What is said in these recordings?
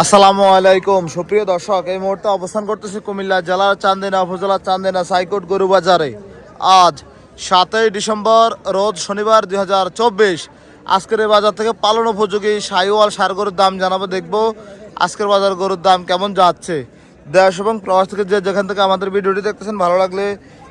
আসসালামু আলাইকুম। সুপ্রিয় দর্শক, এই মুহূর্তে অবস্থান করতেছি কুমিল্লা জেলার চান্দিনা উপজেলা চান্দিনা সাইকোট গরু বাজারে। আজ সাতই ডিসেম্বর, রোজ শনিবার দুই হাজার চব্বিশ। আজকের এই বাজার থেকে পালন উপযোগী সাইওয়াল সার গরুর দাম জানাব, দেখব আজকের বাজার গরুর দাম কেমন যাচ্ছে। দেশ এবং প্রবাস থেকে যে যেখান থেকে আমাদের ভিডিওটি দেখতেছেন, ভালো লাগলে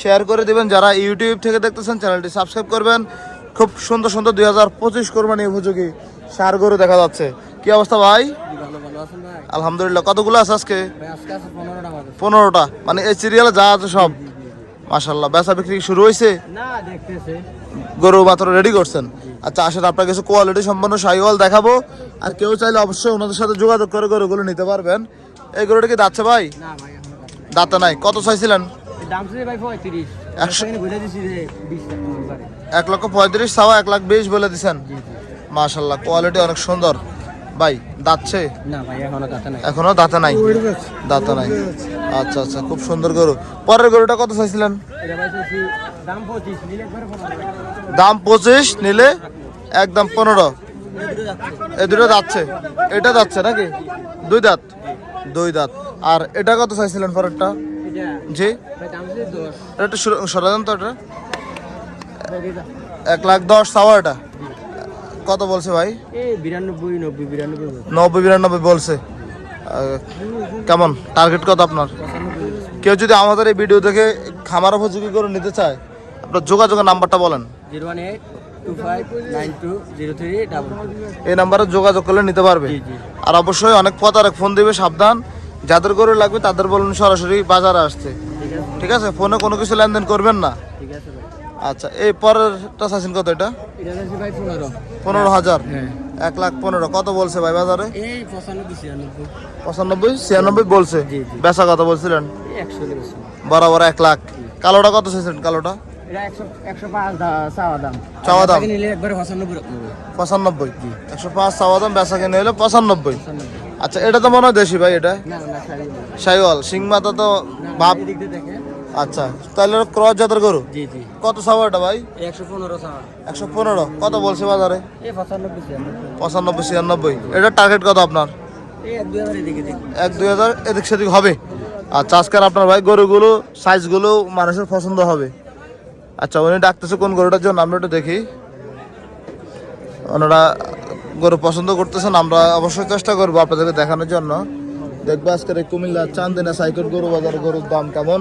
শেয়ার করে দিবেন। যারা ইউটিউব থেকে দেখতেছেন, চ্যানেলটি সাবস্ক্রাইব করবেন। খুব সুন্দর সুন্দর দুই হাজার পঁচিশ কোরবানি উপযোগী সার গরু দেখা যাচ্ছে। কি অবস্থা ভাই? আলহামদুলিল্লাহ। কতগুলো আছে আজকে? পনেরোটা মানে এই সিরিয়ালে যা আছে সব। মাশাল্লাহ বেচা বিক্রি শুরু হয়েছে গরু মাত্র রেডি করছেন? আচ্ছা আসেন আপনার কিছু কোয়ালিটি সম্পন্ন সাইওয়াল দেখাবো। আর কেউ চাইলে অবশ্যই ওনাদের সাথে যোগাযোগ করে গরুগুলো নিতে পারবেন। এই গরুটা কি দাচ্ছে ভাই? দাঁতে নাই। কত চাইছিলেন? এক লক্ষ পঁয়ত্রিশ সাওয়া এক লাখ বিশ বলে দিচ্ছেন জি কোয়ালিটি অনেক সুন্দর। ভাই দাচ্ছে না ভাই এখনও কাটে নাই। এখনও দাঁতে নাই? দাঁতে নাই। আচ্ছা আচ্ছা খুব সুন্দর গরু। পরের গরুটা কত চাইছিলেন? এটা ভাই চাইছি দাম পঁচিশ নিলে একদম পনেরো। এই দুটো যাচ্ছে এটা যাচ্ছে নাকি? দুই দাঁত? দুই দাঁত। আর এটা কত চাইছিলেন পরেরটা? জি? ভাই দাম এটা একটু সরাজান তো এটা। এটা এক লাখ দশ সাওয়া এটা। কত বলছে ভাই? বিরানব্বই নব্বই বিরানব্বই বলছে। নব্বই বিরানব্বই বলছে। কেমন? টার্গেট কত আপনার? কেউ যদি আমাদের এই ভিডিও দেখে খামার উপযোগী করে নিতে চায় আপনার যোগাযোগের নাম্বারটা বলেন। জিরো ওয়ান এইট এই নাম্বারে যোগাযোগ করলে নিতে পারবে। আর অবশ্যই অনেক পথ আর ফোন দিবে সাবধান। যাদের গরু লাগবে তাদের বলুন সরাসরি বাজারে আসতে। ঠিক আছে? ফোনে কোনো কিছু লেনদেন করবেন না। আচ্ছা এই পরেরটা চাইছেন কত এটা? পনেরো। হাজার? হ্যাঁ। এক লাখ পনেরো। কত বলছে ভাই বাজারে? পঁচানব্বই ছিয়ানব্বই। বলছে। বেচা কত বলছিলেন? বরাবর এক লাখ। কালোটা কত চাইছেন কালোটা? চাওয়া দাম। পঁচানব্বই একশো পাঁচ চাওয়া দাম বেচা কিনে হলে পঁচানব্বই। আচ্ছা এটা তো মনে হয় দেশি ভাই এটা? সাইওয়াল সিং মাথা তো ভাব আচ্ছা তাহলে ক্রস জাতের গরু? জি জি। কত এটা ভাই? একশো পনেরো একশো পনেরো। কত বলছে বাজারে? পঁচানব্বই ছিয়ানব্বই। এটা টার্গেট কত আপনার? এক দুই হাজার এক দুই হাজার এদিক সেদিক হবে। আচ্ছা আজকের আপনার ভাই গরুগুলো সাইজগুলো মানুষের পছন্দ হবে। আচ্ছা উনি ডাকতেছে কোন গরুটার জন্য? আমরা একটু দেখি। ওনারা গরু পছন্দ করতেছেন আমরা অবশ্যই চেষ্টা করব আপনাদেরকে দেখানোর জন্য। দেখব আজকের এই কুমিল্লা চান্দিনা সাইকেল গরু বাজার গরুর দাম কেমন?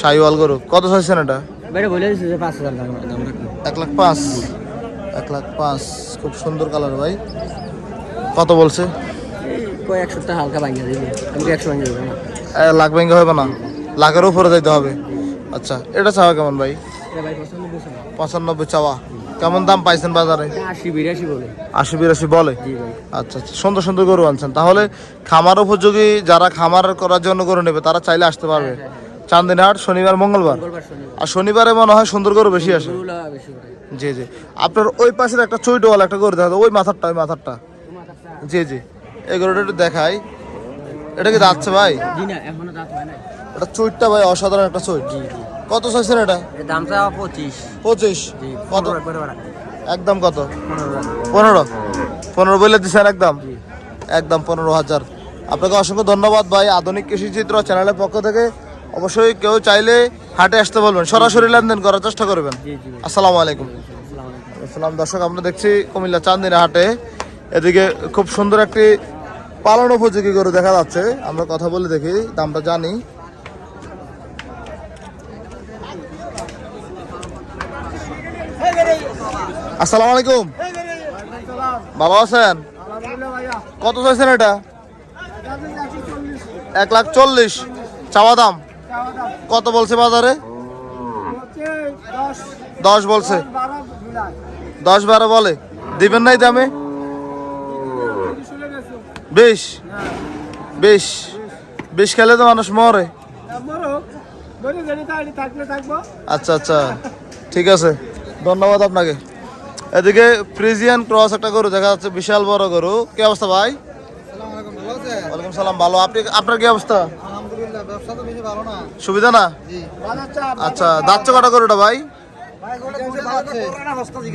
সাইওয়াল গরু। কত চাইছেন এটা? এক লাখ পাঁচ। এক লাখ পাঁচ। খুব সুন্দর কালার ভাই। কত বলছে? এক সপ্তাহ হালকা ভাঙিয়ে দিবে। আমি একশো ভাঙিয়ে দেবো লাখ ভেঙে হবে না। লাখের উপরে যাইতে হবে। আচ্ছা এটা চাওয়া কেমন ভাই। পঁচানব্বই চাওয়া। কেমন দাম পাইছেন বাজারে? আশি বিরাশি বলে। আচ্ছা আচ্ছা সুন্দর সুন্দর গরু আনছেন। তাহলে খামার উপযোগী যারা খামার করার জন্য গরু নেবে তারা চাইলে আসতে পারবে। চান্দিনহাট শনিবার মঙ্গলবার। আর শনিবারে মনে হয় সুন্দর গরু বেশি আসে। জি জি। আপনার ওই পাশের একটা চৈটওয়ালা একটা গরু দেখা ওই মাথারটা ওই মাথারটা। জি জি। এই গরুটা একটু দেখাই। এটা কি যাচ্ছে ভাই? না এখনও দাঁত হয় না এটা চৈটটা ভাই অসাধারণ একটা চৈট। কত চাইছেন এটা? দামটা পঁচিশ। পঁচিশ? কত। একদম কত? পনেরো পনেরো? বলে দিচ্ছেন একদম? একদম পনেরো হাজার। আপনাকে অসংখ্য ধন্যবাদ ভাই আধুনিক কৃষি চিত্র চ্যানেলের পক্ষ থেকে। অবশ্যই কেউ চাইলে হাটে আসতে বলবেন। সরাসরি লেনদেন করার চেষ্টা করবেন। আলাইকুম। আসসালামু আলাইকুম। আসসালাম দর্শক আমরা দেখছি কুমিল্লা চান্দিনা হাটে। এদিকে খুব সুন্দর একটি পালন উপযোগী গরু দেখা যাচ্ছে। আমরা কথা বলে দেখি দামটা জানি। আসসালামু আলাইকুম। ভালো আছেন? কত চাইছেন এটা? এক লাখ চল্লিশ। চাওয়া দাম? কত বলছে বাজারে? দশ বলছে। দশ বারো বলে। দিবেন নাই দামে? বেশ। বেশ। বেশ খেলে তো মানুষ মরে। আচ্ছা আচ্ছা। ঠিক আছে। ধন্যবাদ আপনাকে। এদিকে ফ্রিজিয়ান ক্রস একটা গরু দেখা যাচ্ছে বিশাল বড় গরু। কি অবস্থা ভাই? ওয়ালাইকুম সালাম ভালো। আপনি আপনার কি অবস্থা? সুবিধা না? আচ্ছা দাঁতছে কটা গরুটা ভাই?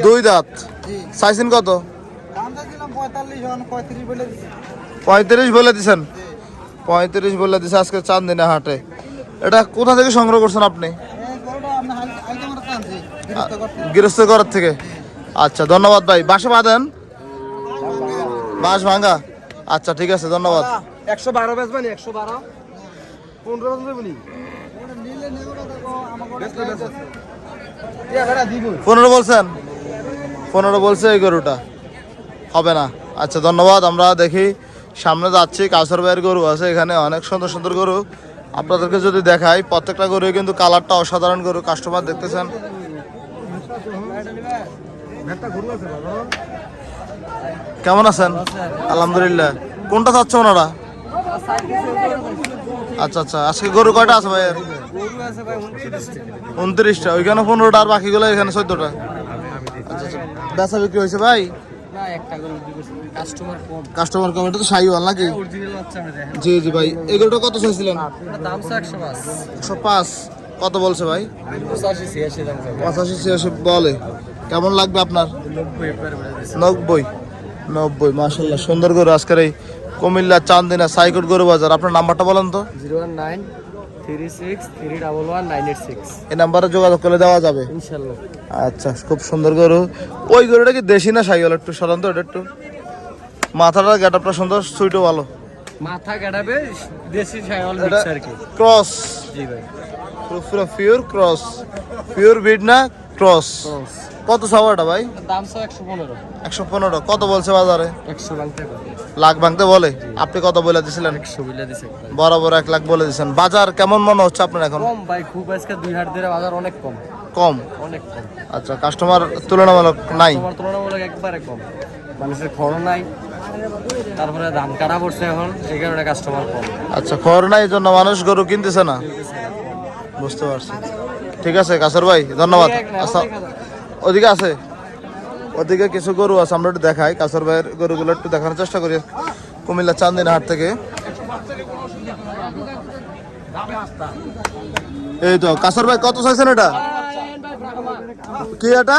দুই দাঁত। চাইছেন কত? পঁয়ত্রিশ বলে দিছেন? পঁয়ত্রিশ বলে দিছে আজকে চান্দিনা হাটে। এটা কোথা থেকে সংগ্রহ করছেন আপনি? গৃহস্থ ঘরের থেকে। আচ্ছা ধন্যবাদ ভাই। বাসা বাঁধেন বাস ভাঙ্গা আচ্ছা ঠিক আছে ধন্যবাদ। একশো বারো বেচবেন একশো বারো? পনেরো বলছেন? পনেরো বলছে এই গরুটা। হবে না। আচ্ছা ধন্যবাদ। আমরা দেখি সামনে যাচ্ছি। কাউসার ভাইয়ের গরু আছে এখানে অনেক সুন্দর সুন্দর গরু। আপনাদেরকে যদি দেখাই প্রত্যেকটা গরু কিন্তু কালারটা অসাধারণ গরু। কাস্টমার দেখতেছেন। কেমন আছেন? আলহামদুলিল্লাহ। কোনটা চাচ্ছে ওনারা? আচ্ছা আচ্ছা। আজকে গরু কয়টা আছে ভাইয়ের? ভাই উনত্রিশটা। উনত্রিশটা ওইখানে পনেরোটা আর বাকিগুলো এখানে চোদ্দটা। আচ্ছা আচ্ছা। বেচা বিক্রি হয়েছে ভাই? না একটা গরু কাস্টমার কম। কাস্টমার কম। এটা তো সাইওয়াল নাকি? দেখেন। জি জি ভাই। এগুলোটা কত চাইছিলেন? একশো পাঁচ। কত বলছে ভাই? পঁচাশি ছিয়াশি বলে। কেমন লাগবে আপনার? নব্বই। নব্বই মাসাল্লাহ সুন্দর গরু আজকের এই কুমিল্লা চান্দিনা সাইকট গরু বাজার। আপনার নাম্বারটা বলেন তো। জিরো ওয়ান নাইন এই নাম্বারে যোগাযোগ করে দেওয়া যাবে। আচ্ছা খুব সুন্দর গরু। ওই গরুটা কি দেশি না একটু এটা একটু। মাথাটা গেটআপটা সুন্দর সুইটও ভালো। মাথা দেশি ক্রস। জি ভাই। পুরো পিওর ক্রস। পিওর বিড না ক্রস। কত সাওয়াটা ভাই? দাম সব একশো পনেরো। একশো পনেরো। কত বলছে বাজারে? একশো ভাঙতে লাখ ভাঙতে বলে? আপনি কত বলে দিছিলেন? একশো বিলে দিছে বরাবর এক লাখ বলে দিচ্ছেন বাজার কেমন মনে হচ্ছে আপনার এখন? কম ভাই খুব আজকে দুই হাট ধরে বাজার অনেক কম। কম? অনেক কম। আচ্ছা কাস্টমার তুলনামূলক নাই? তোমার তুলনামূলক একবারে কম। মানুষের খরচ নাই। তারপরে দাম কাটা পড়ছে এখন এই কারণে কাস্টমার কম। আচ্ছা খবর নাই জন্য মানুষ গরু কিনতেছে না? বুঝতে পারছি। ঠিক আছে কাসর ভাই ধন্যবাদ। আচ্ছা ওদিকে আছে। ওদিকে কিছু গরু আছে, আমরা একটু দেখাই। কাসর ভাইয়ের গরুগুলো একটু দেখানোর চেষ্টা করি কুমিল্লা চান্দিনা হাট থেকে। এই তো কাসর ভাই কত চাইছেন এটা? কি এটা?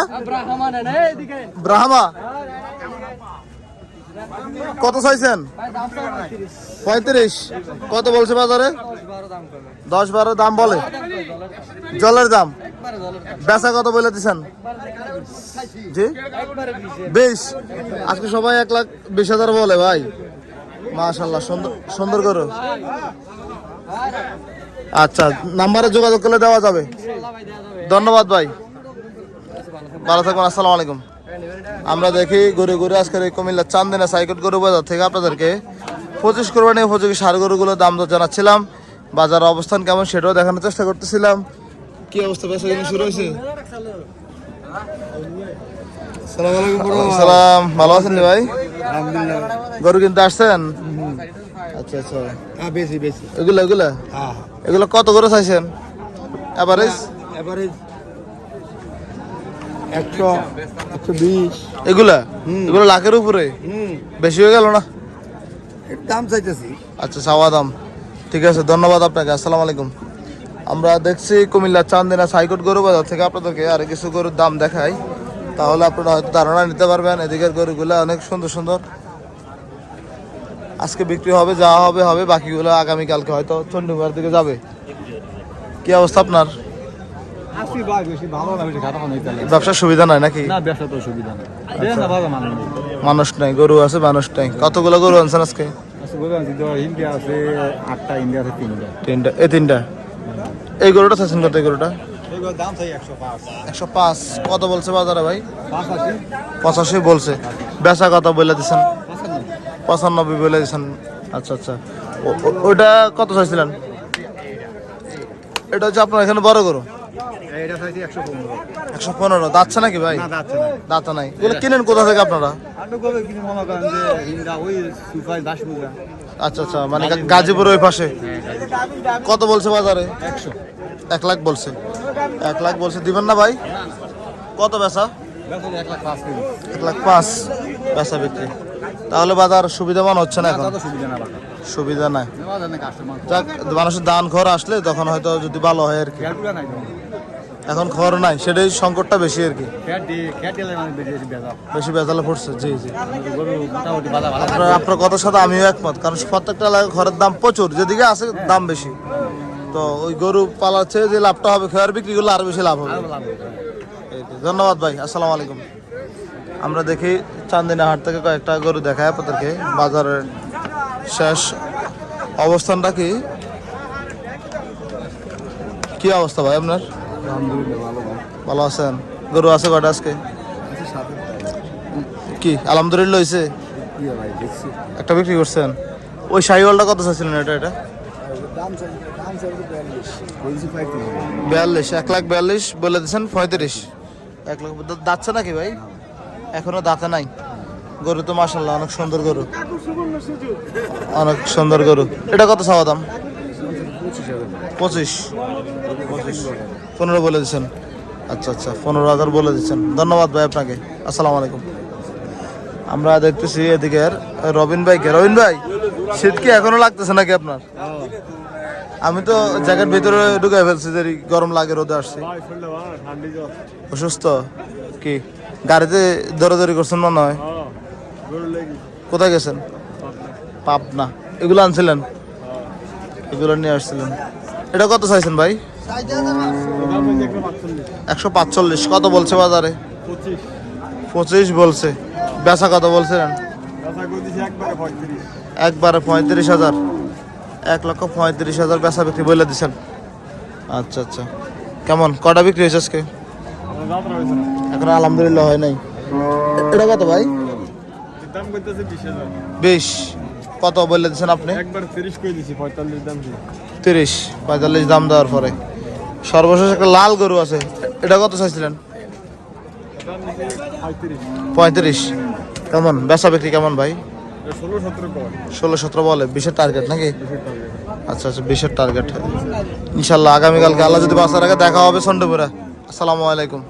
ব্রাহ্মা। কত চাইছেন? পঁয়ত্রিশ। কত বলছে বাজারে? দশ বারো দাম বলে। জলের দাম। বেচা কত বলে জি? বিশ। আজকে সবাই এক লাখ বিশ হাজার বলে ভাই। মাশাল্লাহ, সুন্দর সুন্দর করো আচ্ছা নাম্বারে যোগাযোগ করলে দেওয়া যাবে। ধন্যবাদ ভাই। ভালো থাকবেন, আসসালামু আলাইকুম। আমরা দেখি ঘুরে ঘুরে আজকের এই কুমিল্লা চান্দিনা সাইকেল গরু বাজার থেকে আপনাদেরকে পঁচিশ কোরবানি উপযোগী সার গরুগুলোর দাম দর জানাচ্ছিলাম। বাজার অবস্থান কেমন সেটাও দেখানোর চেষ্টা করতেছিলাম। কি অবস্থা বেচা কিনা শুরু হয়েছে? সালাম ভালো আছেন ভাই? গরু কিনতে আসছেন? আচ্ছা আচ্ছা। বেশি বেশি। এগুলো এগুলা? হ্যাঁ এগুলো কত করে চাইছেন? এভারেজ এভারেজ একশো একশো বিশ। এগুলা? এগুলো লাখের উপরে? হুম। বেশি হয়ে গেল না? দাম চাইতেছি। আচ্ছা চাওয়া দাম। ঠিক আছে ধন্যবাদ আপনাকে। আসসালামু আলাইকুম। আমরা দেখছি কুমিল্লা চান্দিনা সাইকট গরু বাজার থেকে আপনাদেরকে আর কিছু গরুর দাম দেখাই। তাহলে আপনারা হয়তো ধারণা নিতে পারবেন এদিকের গরুগুলো অনেক সুন্দর সুন্দর। আজকে বিক্রি হবে যা হবে হবে বাকিগুলো আগামীকালকে হয়তো চন্ডীগড় দিকে যাবে। কি অবস্থা আপনার? ব্যবসার সুবিধা নাই নাকি? না ভালো মানুষ নাই। গরু আছে মানুষ নাই। কতগুলো গরু আনছেন আজকে? আচ্ছা তিনটা। তিনটা এই তিনটা? এই গরুটা চাইছেন কত এই গরুটা? একশো পাঁচ। কত বলছে বাজারে ভাই? পাঁচ পঁচাশি বলছে। বেচা কত বলে দিচ্ছেন পঁচানব্বই। বলে দিচ্ছেন আচ্ছা আচ্ছা। ও- ও- ওইটা কত চাইছিলেন? এটা হচ্ছে আপনার এখানে বড় গরু? এটা চাইছি একশো পনেরো। একশো পনেরো। দাঁতছে নাকি ভাই? না যাচ্ছে না। দাঁতা নাই। এগুলো কিনেন কোথা থেকে আপনারা? আচ্ছা আচ্ছা মানে গাজীপুর ওই পাশে? কত বলছে বাজারে? একশো। এক লাখ বলছে। এক লাখ বলছে। দিবেন না ভাই? কত বেচা? এক লাখ পাঁচ বেচা বিক্রি। তাহলে বাজার সুবিধাবান হচ্ছে না এখন? সুবিধা নাই যাক মানুষের দান ঘর আসলে তখন হয়তো যদি ভালো হয় আর কি। এখন খড় নাই সেটাই সংকটটা বেশি আর কি। বেশি বেশি বেজা বেশি বেজালে পড়ছে জি জি। আপনার আপনার কথার সাথে আমিও একমত কারণ প্রত্যেকটা এলাকায় ঘরের দাম প্রচুর যেদিকে আছে দাম বেশি। তো ওই গরু পালাচ্ছে যে লাভটা হবে খেয়ার বিক্রি করলে আরও বেশি লাভ হবে। ধন্যবাদ ভাই আসসালামু আলাইকুম। আমরা দেখি চান্দিনা হাট থেকে কয়েকটা গরু দেখায় আপনাদেরকে বাজারের শেষ অবস্থানটা কি? কি অবস্থা ভাই আপনার? ভালো আছেন? গরু আছে কটা আজকে? কি, আলহামদুলিল্লাহ হয়েছে একটা বিক্রি করছেন? ওই শাহিওয়ালটা কত চাইছিলেন এটা এটা? বিয়াল্লিশ, এক লাখ বিয়াল্লিশ বলে দিচ্ছেন পঁয়ত্রিশ। এক লাখ দাঁতছে নাকি ভাই? এখনও দাঁতে নাই। গরু তো মাসাল্লাহ অনেক সুন্দর গরু। অনেক সুন্দর গরু। এটা কত চাওয়া দাম? পঁচিশ। পনেরো বলে দিচ্ছেন আচ্ছা আচ্ছা পনেরো হাজার বলে দিচ্ছেন ধন্যবাদ ভাই আপনাকে। আসসালামু আলাইকুম। আমরা দেখতেছি এদিকে রবিন ভাইকে। রবিন ভাই, শীত কি এখনও লাগতেছে নাকি আপনার? আমি তো জ্যাকেট ভিতরে ঢুকাই ফেলছি, যে গরম লাগে রোদে আসছি। অসুস্থ? কি? গাড়িতে দৌড়াদৌড়ি করছেন মনে হয়? কোথায় গেছেন? পাবনা। এগুলো আনছিলেন? এগুলো নিয়ে আসছিলেন। এটা কত চাইছেন ভাই? একশো পাঁচচল্লিশ। কত বলছে বাজারে? পঁচিশ বলছে। বেচা কত বলছিলেন? একবারে পঁয়ত্রিশ হাজার। এক লক্ষ পঁয়ত্রিশ হাজার বেচা বিক্রি বলে দিচ্ছেন আচ্ছা আচ্ছা। কেমন? কটা বিক্রি হয়েছে আজকে? এখন আলহামদুলিল্লাহ হয় নাই। এটা কত ভাই? বিশ। কত বলে দিচ্ছেন আপনি? একবার তিরিশ করে দিছি পঁয়তাল্লিশ দাম দিয়ে। তিরিশ পঁয়তাল্লিশ দাম দেওয়ার পরে। সর্বশেষ একটা লাল গরু আছে। এটা কত চাইছিলেন? পঁয়ত্রিশ। কেমন? বেচা বিক্রি কেমন ভাই? ষোলো সতেরো কর ষোলো সতেরো বলে। বিশের টার্গেট নাকি? আচ্ছা আচ্ছা বিশের টার্গেট ইনশাল্লাহ আগামীকালকে আল্লাহ যদি বাসার আগে দেখা হবে সন্ডেপুরা আসসালামু আলাইকুম।